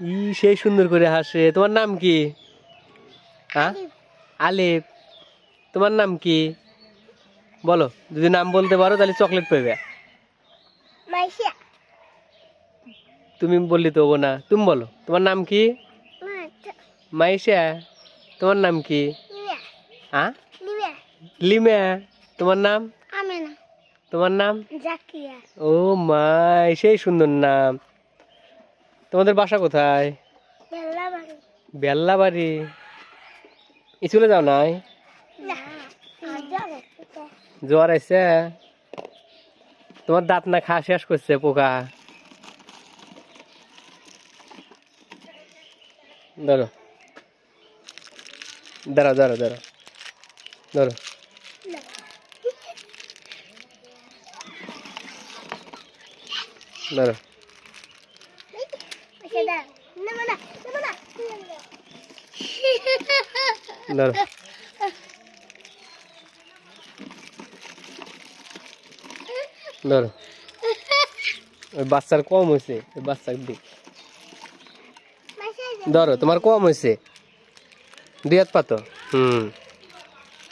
ই সেই সুন্দর করে হাসে। তোমার নাম কি? হ্যাঁ? আলিফ। তোমার নাম কি? বলো যদি নাম বলতে পারো তাহলে চকলেট পেবে তুমি বললি তো না। তুমি বলো তোমার নাম কি? মাইশা। তোমার নাম কি? হ্যাঁ? লিমা তোমার নাম? তোমার নাম? ও মাই সেই সুন্দর নাম। তোমাদের বাসা কোথায়? বেল্লা বাড়ি স্কুলে যাও নাই? জ্বর আছে তোমার দাঁত না খা শেষ করছে পোকা? ধরো। ধরো ধরো ধরো। ধরো। ধরো। বাচ্চার কম হয়েছে ওই বাচ্চার দিক মাইশা ধরো তোমার কম হয়েছে দুই হাত পাতো হুম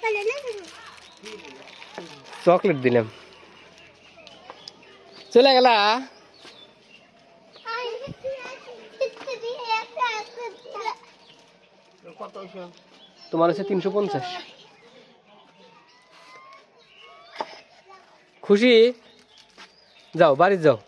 চলে না চকলেট দিলাম চলে গেলা তোমার হচ্ছে তিনশো পঞ্চাশ। খুশি? যাও বাড়ি যাও।